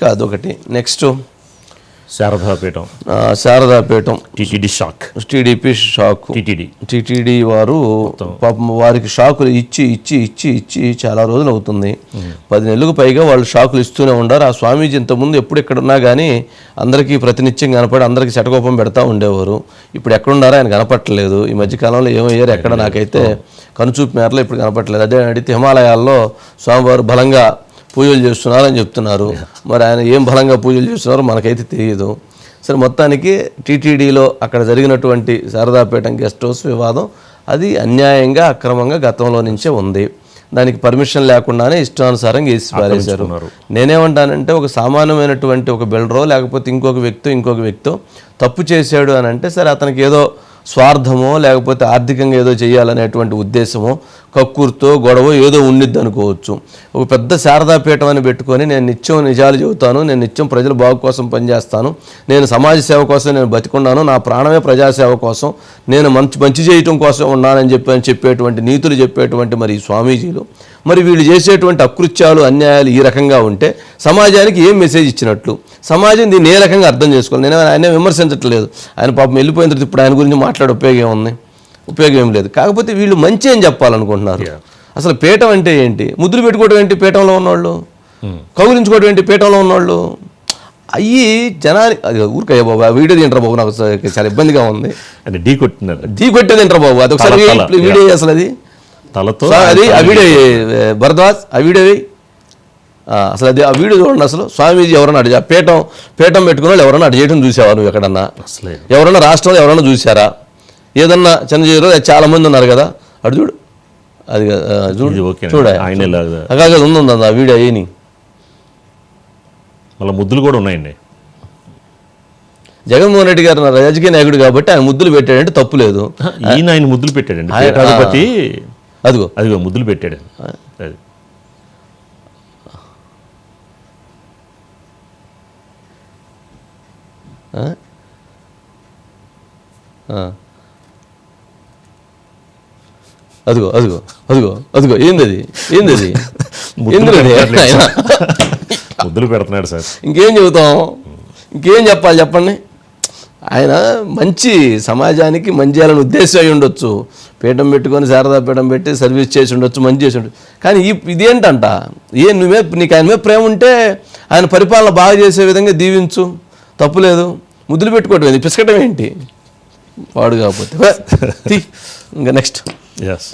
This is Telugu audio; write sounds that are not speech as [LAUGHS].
ఇక అదొకటి next Sharadapeetham. Sharadapeetham. TTD shock. TDP shock. TTD. TTD వారు పాపం వారికి షాకులు ఇచ్చి ఇచ్చి ఇచ్చి ఇచ్చి చాలా రోజులు అవుతుంది. పది నెలలకు పైగా వాళ్ళు షాకులు ఇస్తూనే ఉండారు ఆ స్వామీజీ ఇంతకుముందు ఎప్పుడు ఎక్కడ ఉన్నా కానీ అందరికీ ప్రతినిత్యం కనపడి అందరికీ శటకోపం పెడతా ఉండేవారు. ఇప్పుడు ఎక్కడున్నారో ఆయన కనపట్టలేదు. ఈ మధ్యకాలంలో ఏమయ్యారు ఎక్కడ నాకైతే కనుచూపు మేరలో ఇప్పుడు కనపట్టలేదు. అదే అడిగితే హిమాలయాల్లో స్వామివారు బలంగా పూజలు చేస్తున్నారని చెప్తున్నారు. మరి ఆయన ఏం బలంగా పూజలు చేస్తున్నారో మనకైతే తెలియదు సరే మొత్తానికి టీటీడీలో అక్కడ జరిగినటువంటి శారదాపేటం గెస్ట్ హౌస్ వివాదం అది అన్యాయంగా అక్రమంగా గతంలో నుంచే ఉంది. దానికి పర్మిషన్ లేకుండానే ఇష్టానుసారంగా వేసి పారేశారు. నేనేమంటానంటే ఒక సామాన్యమైనటువంటి ఒక బిల్డరో లేకపోతే ఇంకొక వ్యక్తి ఇంకొక వ్యక్తో తప్పు చేశాడు అని అంటే సరే అతనికి ఏదో స్వార్థమో లేకపోతే ఆర్థికంగా ఏదో చేయాలనేటువంటి ఉద్దేశమో కక్కుర్తో గొడవ ఏదో ఉండిద్ది అనుకోవచ్చు ఒక పెద్ద శారదాపీఠం అని పెట్టుకొని నేను నిత్యం నిజాలు చెబుతాను నేను నిత్యం ప్రజల బాగు కోసం పనిచేస్తాను నేను సమాజ సేవ కోసం నేను బతికున్నాను నా ప్రాణమే ప్రజాసేవ కోసం నేను మంచి మంచి చేయటం కోసం ఉన్నానని చెప్పి అని చెప్పేటువంటి నీతులు చెప్పేటువంటి మరి స్వామీజీలు. మరి వీళ్ళు చేసేటువంటి అకృత్యాలు అన్యాయాలు ఈ రకంగా ఉంటే సమాజానికి ఏం మెసేజ్ ఇచ్చినట్లు? సమాజం దీన్ని ఏ రకంగా అర్థం చేసుకోవాలి? నేను ఆయన విమర్శించట్లేదు. ఆయన పాపం వెళ్ళిపోయిన తర్వాత ఇప్పుడు ఆయన గురించి మాట్లాడే ఉపయోగం ఏముంది ఉపయోగం ఏం లేదు. కాకపోతే వీళ్ళు మంచి అని చెప్పాలనుకుంటున్నారు. అసలు పీఠం అంటే ఏంటి? ముద్దులు పెట్టుకోవడం ఏంటి పీఠంలో ఉన్నవాళ్ళు? కౌగులించుకోవడం ఏంటి పీఠంలో ఉన్నవాళ్ళు? అయ్యి జనానికి అది ఊరికయ్యా బాబు ఆ వీడియో తింటారా బాబు? నాకు చాలా ఇబ్బందిగా ఉంది. అంటే ఢీ కొట్టినారు. ఢీ కొట్టే తింటారా బాబు? అది ఒకసారి. వీడియో అసలు అది. తలతో అది ఆ వీడియో భరద్వాజ్ ఆ వీడియో అసలు అది ఆ వీడియో చూడండి అసలు. స్వామీజీ ఎవరన్నా అడిగా పీఠం పీఠం పెట్టుకున్న వాళ్ళు ఎవరన్నా అటు చేయడం చూసావా నువ్వు ఎక్కడన్నా? ఎవరన్నా రాష్ట్రంలో ఎవరన్నా చూసారా? ఏదన్నా చిన్నజీవిలో చాలా మంది ఉన్నారు కదా. అటు చూడు. అది చూడు. చూడ ఉంది ఉంది ఆ వీడియో ఏని? మళ్ళీ ముద్దులు కూడా ఉన్నాయండి. జగన్మోహన్ రెడ్డి గారు రాజకీయ నాయకుడు కాబట్టి ఆయన ముద్దులు పెట్టాడంటే తప్పు లేదు. ఈయన ఆయన ముద్దులు పెట్టాడండి. అదిగో. అదిగో ముద్దులు పెట్టాడు అది ఆ? ఆ. అదిగో అదిగో అదిగో అదిగో ఏంది అది ఏంది అది? ముద్దులు ఆయన? ముద్దులు పెడుతున్నాడు సార్. ఇంకేం చెబుతాం? ఇంకేం చెప్పాలి చెప్పండి? ఆయన మంచి సమాజానికి మంచి చేయాలని ఉద్దేశం అయి ఉండొచ్చు. పీఠం పెట్టుకొని శారదా పీఠం పెట్టి సర్వీస్ చేసి ఉండొచ్చు మంచి చేసి ఉండొచ్చు. కానీ ఈ ఇదేంటంట? ఏ నువ్వే నీకు ఆయన మీద ప్రేమ ఉంటే ఆయన పరిపాలన బాగా చేసే విధంగా దీవించు. తప్పులేదు ముద్దులు పెట్టుకోవటం ఏంది? పిసకటం ఏంటి? వాడు కాకపోతే. [LAUGHS] ఇంకా నెక్స్ట్ ఎస్